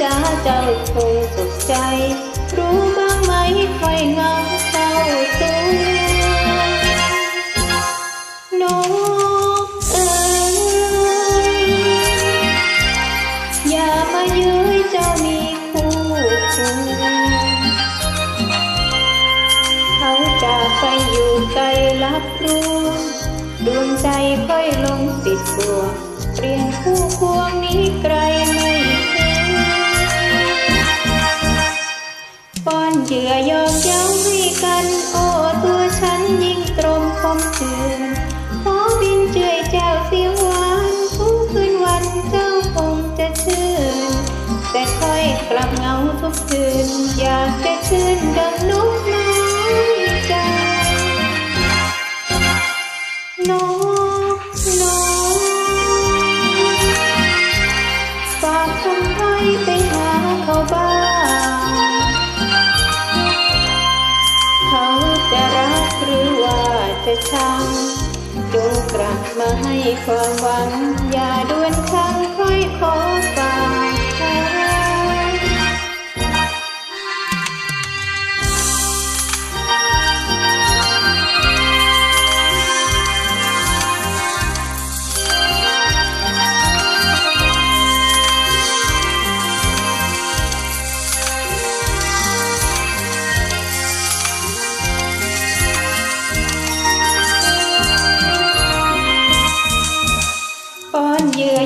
จ้าเจ้าคงสุขใจ รู้บ้างไหมใครเงาเศร้าตัวนกเอ๋ยอย่ามาเย้ยเจ้ามีคู่ควรเขาจะไปอยู่ไกลรับรู้ดวงใจค่อยลงติดตัวเปลี่ยนคู่ควง เยื่อยอกเย้าให้กัน โอ้ตัวฉันยิ่งตรงคมคืนขอบินเจือยแจ้วเสียงหวานทุกคืนวันเจ้าคงจะชื่น แต่ค่อยกลับเงาทุกคืน อยากจะชื่นดังนกน้อยใจนก จะชังจงกลับมาให้ความหวัง อย่าด่วนครั้งค่อย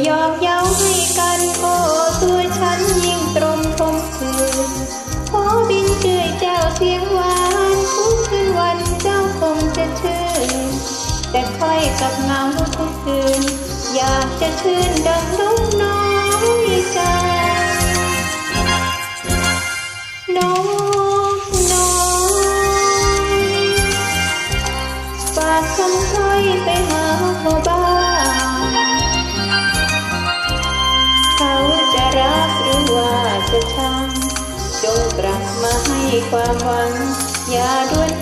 ยอกเย้าให้กันโอ้ตัวฉันยิ่งตรงคมคืนขอบินเจือยเจ้าเสียงหวานทุกคืนวันเจ้าคงจะชื่น แต่ค่อยกับเงาทุกคืน อยากจะชื่นดังนกน้อยใจนกน้อยฝากคำค่อยไปหา ความหวัง อย่าด้วน